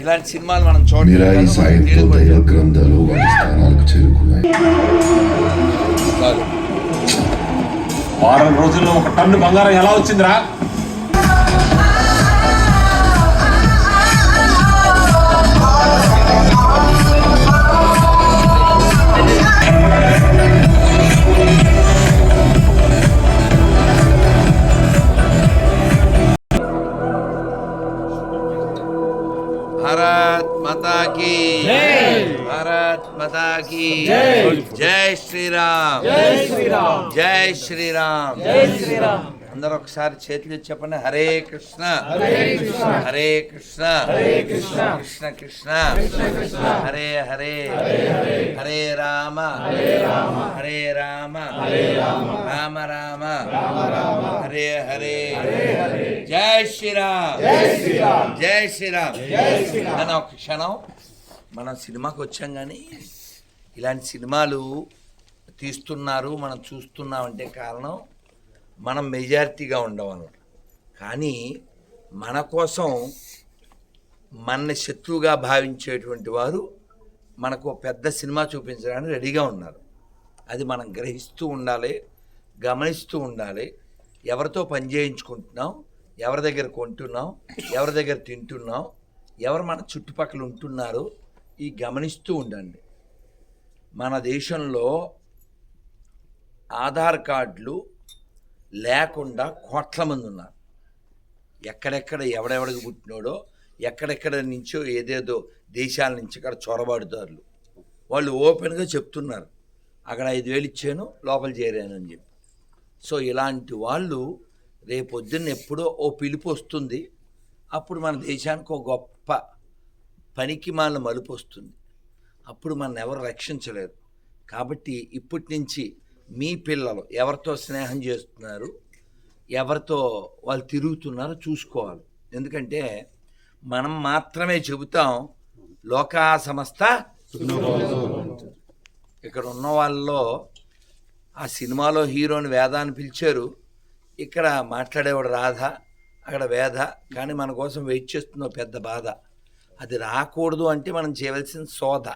ఇలాంటి సినిమాలు మనం చూడలేదు దైవ గ్రంథాలు వాటి స్థానాలకు చేరుకున్నాయి. వారం రోజుల్లో ఒక టన్ను బంగారం ఎలా వచ్చిందిరా? శ్రీరామ్. జై శ్రీరామ్. జై శ్రీరామ్. జై శ్రీరామ్. అందరూ ఒకసారి చేతులు చెప్పండి. హరే కృష్ణ. హరే కృష్ణ. హరే కృష్ణ. హరే కృష్ణ. కృష్ణ కృష్ణ. హరే హరే. హరే రామ. హరే రామ. హరే రామ. రామ. రామ రామ. హరే హరే. జై శ్రీరామ్. జై శ్రీరామ్. జై శ్రీరామ్. జై శ్రీరామ్. అని ఒక క్షణం మనం సినిమాకి వచ్చాం కానీ ఇలాంటి సినిమాలు తీస్తున్నారు మనం చూస్తున్నామంటే కారణం మనం మెజారిటీగా ఉండమన్నమాట కానీ మన కోసం మనని శత్రువుగా భావించేటువంటి వారు మనకు ఒక పెద్ద సినిమా చూపించడానికి రెడీగా ఉన్నారు. అది మనం గ్రహిస్తూ ఉండాలి గమనిస్తూ ఉండాలి. ఎవరితో పని చేయించుకుంటున్నాం ఎవరి దగ్గర కొంటున్నాం ఎవరి దగ్గర తింటున్నాం ఎవరు మన చుట్టుపక్కల ఉంటున్నారు ఈ గమనిస్తూ ఉండండి. మన దేశంలో ఆధార్ కార్డులు లేకుండా కోట్ల మంది ఉన్నారు. ఎక్కడెక్కడ ఎవడెవడికి పుట్టినోడో ఎక్కడెక్కడ నుంచో ఏదేదో దేశాల నుంచి ఇక్కడ చొరబడుతారు వాళ్ళు ఓపెన్గా చెప్తున్నారు. అక్కడ ఐదు వేలు ఇచ్చాను లోపల చేరాను అని చెప్పి. సో ఇలాంటి వాళ్ళు రేపొద్దున్న ఎప్పుడో ఓ పిలుపు వస్తుంది. అప్పుడు మన దేశానికి ఒక గొప్ప పనికి మాల మలుపు వస్తుంది. అప్పుడు మన ఎవరు రక్షించలేరు. కాబట్టి ఇప్పటి నుంచి మీ పిల్లలు ఎవరితో స్నేహం చేస్తున్నారు ఎవరితో వాళ్ళు తిరుగుతున్నారో చూసుకోవాలి. ఎందుకంటే మనం మాత్రమే చెబుతాం లోకా సంస్థ ఇక్కడ ఉన్న వాళ్ళలో ఆ సినిమాలో హీరోని వేద అని పిలిచారు. ఇక్కడ మాట్లాడేవాడు రాధ అక్కడ వేద కానీ మన కోసం వెయిట్ చేస్తున్న పెద్ద బాధ. అది రాకూడదు అంటే మనం చేయవలసిన సోద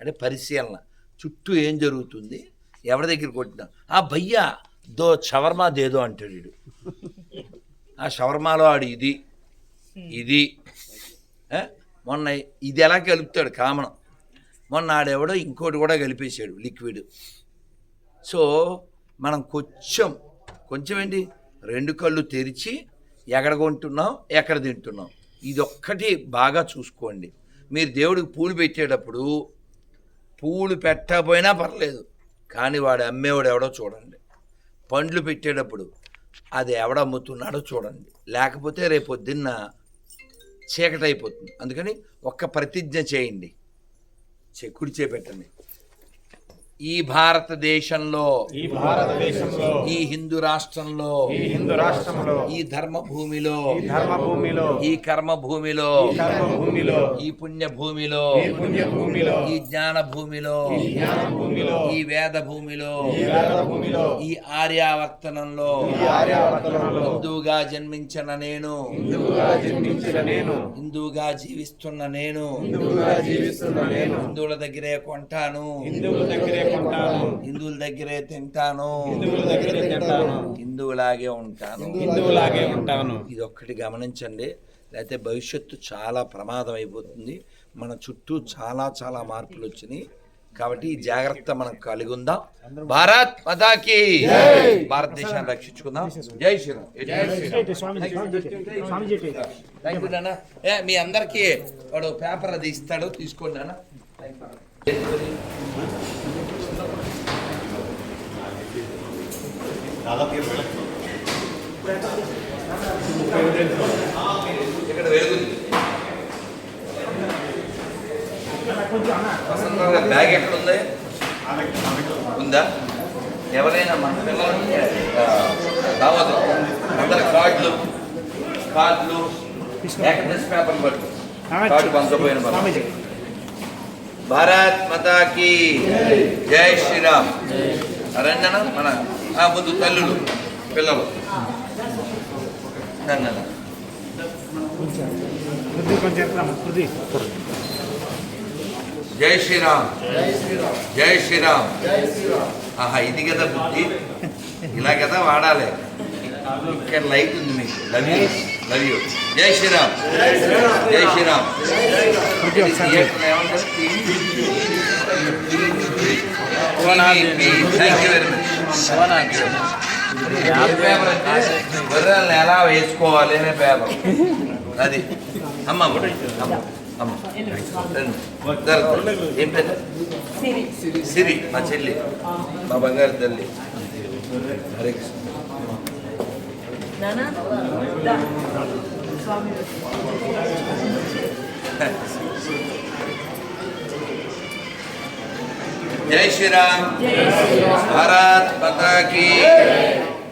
అంటే పరిశీలన. చుట్టూ ఏం జరుగుతుంది? ఎవరి దగ్గర కొట్టినా ఆ భయ్యా దో షవర్మా దేదో అంటాడు వీడు. ఆ షవర్మాలో ఆడు ఇది ఇది మొన్న ఇది ఎలా కలుపుతాడు కామనం. మొన్న ఆడెవడో ఇంకోటి కూడా కలిపేశాడు లిక్విడ్. సో మనం కొంచెం కొంచెం ఏంటి? రెండు కళ్ళు తెరిచి ఎక్కడ కొంటున్నాం ఎక్కడ తింటున్నాం. ఇది ఒక్కటి బాగా చూసుకోండి. మీరు దేవుడికి పూలు పెట్టేటప్పుడు పూలు పెట్టకపోయినా పర్లేదు. కానీ వాడు అమ్మేవాడు ఎవడో చూడండి. పండ్లు పెట్టేటప్పుడు అది ఎవడ అమ్ముతున్నాడో చూడండి. లేకపోతే రేపు పొద్దున్న చీకటైపోతుంది. అందుకని ఒక్క ప్రతిజ్ఞ చేయండి. చెక్కుడు చేపెట్టండి ఈ భారతదేశంలో ఈ భారతదేశంలో ఈ హిందూ రాష్ట్రంలో ఈ హిందూ రాష్ట్రంలో ఈ ధర్మ భూమిలో ఈ ధర్మ భూమిలో ఈ కర్మ భూమిలో ఈ కర్మ భూమిలో ఈ పుణ్య భూమిలో ఈ పుణ్య భూమిలో ఈ జ్ఞాన భూమిలో ఈ జ్ఞాన భూమిలో ఈ వేద భూమిలో ఈ వేద భూమిలో ఈ ఆర్యావర్తనంలో ఈ ఆర్యావర్తనంలో హిందువుగా జన్మించిన నేను హిందువుగా జన్మించిన నేను హిందువుగా జీవిస్తున్న నేను హిందువుగా జీవిస్తున్న నేను హిందువుల దగ్గరే కొంటాను హిందువుల దగ్గరే కొంటాను హిందువుల దగ్గరే తింటాను. హిందువుల దగ్గరే తింటాను. హిందువులాగే ఉంటాను. హిందువులాగే ఉంటాను. ఇది ఒక్కటి గమనించండి. లేకపోతే భవిష్యత్తు చాలా ప్రమాదం అయిపోతుంది మన చుట్టూ చాలా చాలా మార్పులు వచ్చినాయి. కాబట్టి ఈ జాగ్రత్త మనం కలిగి ఉందాం భారత్ మతాకి. భారతదేశాన్ని రక్షించుకుందాం. జై శ్రీరామ్. నాన్న. మీ అందరికీ వాడు పేపర్ అది ఇస్తాడు. తీసుకోండి నాన్న. ఇక్కడ వెలుగుంది వసంతరావు గారి బ్యాగ్ ఎక్కడ ఉంది? ఉందా? ఎవరైనా మన పిల్లలకి రావద్దు అందరి కార్డులు కార్డులు ఏకదశ పేపర్ పట్టు. కార్డు పంచపోయిన. భారత్ మాతాకి జై శ్రీరామ్. అరణ్యన మన ముందు తల్లులు పిల్లలు. నన్ను జై శ్రీరామ్. జై శ్రీరామ్. ఆహా ఇది కదా బుద్ధి. ఇలా కదా వాడాలి. ఇక్కడ లైట్ ఉంది మీకు. లవ్ యూ లవ్ యూ జై శ్రీరామ్. జై Shri Ram? Thank you very much paper అంటే ఎలా వేసుకోవాలి అనే పేపర్ అది అమ్మ అమ్మ అమ్మ ఏం పేరు సిరి మా చెల్లి మా బంగారు తల్లి హరే కృష్ణ స్వామి జై శ్రీరామ్. భారత్ మాతా కీ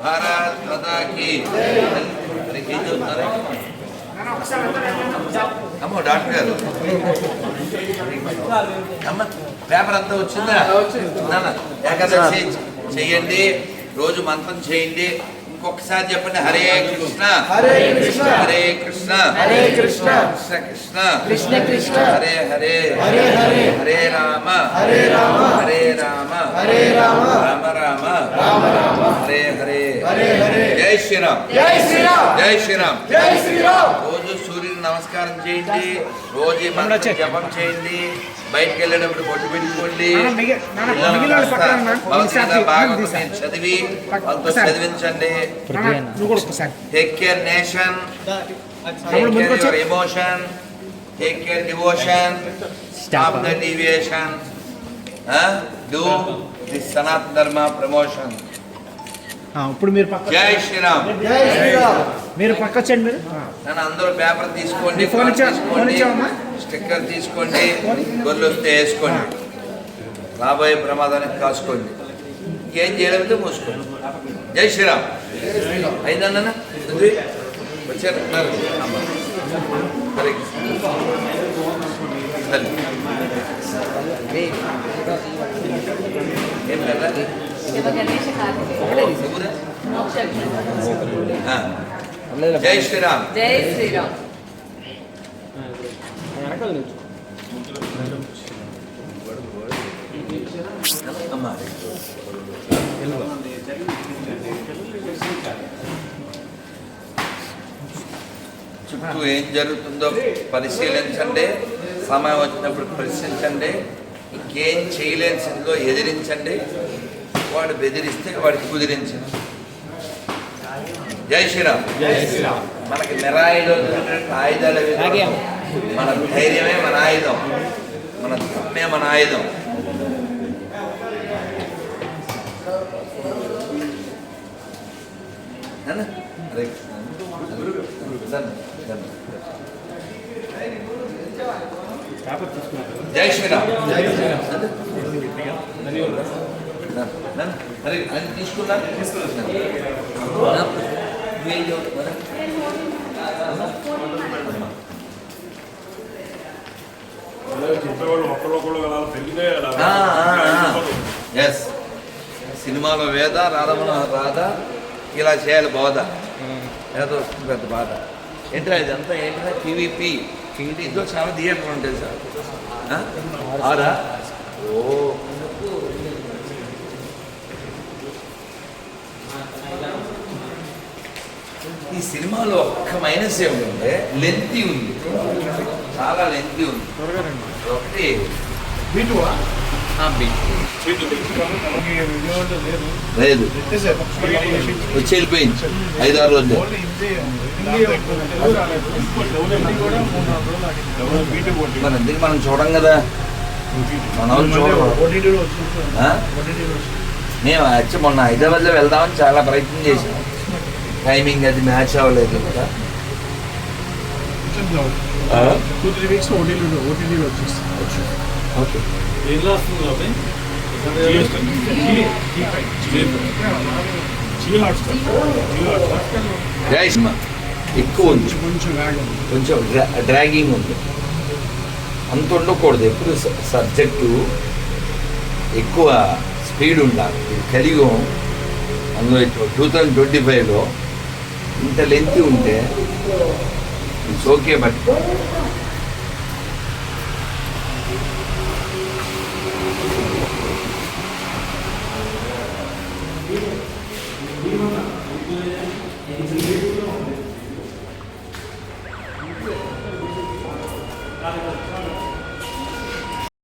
భారత్ మాతా కీ మరి ఏం చదువుతున్నారు అమ్మో డాక్టర్. గారు అమ్మ పేపర్ అంతా వచ్చిందా? ఏకాదశి చెయ్యండి రోజు మంత్రం చేయండి. ఇంకొకసారి చెప్పండి హరే కృష్ణ. హరే కృష్ణ. హరే కృష్ణ. హరే కృష్ణ. కృష్ణ కృష్ణ. కృష్ణ కృష్ణ. హరే హరే. హరే హరే. హరే రామ. హరే రామ. హరే రామ. హరే రామ. రామ రామ. రామ రామ. హరే హరే. హరే హరే. జై శ్రీరామ్. జై శ్రీరామ్. జై శ్రీరామ్. జై శ్రీరామ్. రోజు సూర్యుని నమస్కారం చేయండి. రోజు జపం చేయండి. బయటికి వెళ్ళేటప్పుడు బొట్టు పెట్టుకోండి. చదివి వాళ్ళతో చదివించండి. Take care nation take care your emotion take care devotion stop the deviation do the sanatana dharma promotion ఇప్పుడు మీరు పక్క జై శ్రీరామ్ మీరు పక్క వచ్చండి మీరు. నన్ను అందరూ పేపర్ తీసుకోండి ఫోన్ తీసుకోండి? స్టిక్కర్ తీసుకోండి గొర్రెలు వస్తే వేసుకోండి. రాబోయే ప్రమాదానికి కాసుకోండి. ఇంకేం చేయలేకపోతే మూసుకోండి. జై శ్రీరామ్. అయిందన్న వచ్చారు. ఏం లేదా జై శ్రీరామ్. జై శ్రీరామ్. చుట్టూ ఏం జరుగుతుందో పరిశీలించండి. సమయం వచ్చినప్పుడు ప్రశ్నించండి. ఇంకేం చేయలేని స్థితిలో ఎదిరించండి. వాడు బెదిరిస్తే వాడికి కుదిరించండి జై శ్రీరామ్. జై శ్రీరామ్. మనకి నిరాయుధం ఆయుధాలు. మన ధైర్యమే మన ఆయుధం. మన ధర్మే మన ఆయుధం. జై శ్రీరామ్. అని తీసుకున్నా? ఎస్ సినిమాలో వేద రాధమన రాధ ఇలా చేయాలి బోధ. ఏదో వస్తుంది పెద్ద బాధ. ఏంటంటే ఇదంతా ఏంటంటే టీవీపీ ఇదో చాలా థియేటర్ ఉంటుంది సార్. ఆరా? ఓ. ఈ సినిమాలో ఒక్క మైనస్ ఏమిటంటే లెంతీ ఉంది. చాలా లెంతీ ఉంది. ఒకటి ఆ, బీట్. లేదు. వచ్చి వెళ్ళిపోయింది. ఐదు ఆరు రోజులు. మరి ఎందుకు మనం చూడం కదా. మన ఆ? మేము వచ్చి మొన్న హైదరాబాద్లో వెళ్దామని చాలా ప్రయత్నం చేసాం టైమింగ్ అది మ్యాచ్ అవ్వలేదు. ఇంకా ఆ? టూ త్రీ వీక్స్ ఓటీటీలో ఓటీటీలో వచ్చేస్తుంది. ఓకే. ఏం సినిమా ఎక్కువ ఉంది. కొంచెం వేగం కొంచెం డ్రా డ్రాగింగ్ ఉంది. అంత ఉండకూడదు. ఎప్పుడు సబ్జెక్టు ఎక్కువ స్పీడ్ ఉండాలి. ఇది కలియుగం అందులో టూ థౌజండ్ ట్వంటీ ఫైవ్లో ఇంత లెంత్ ఉంటే ఇట్స్ ఓకే బట్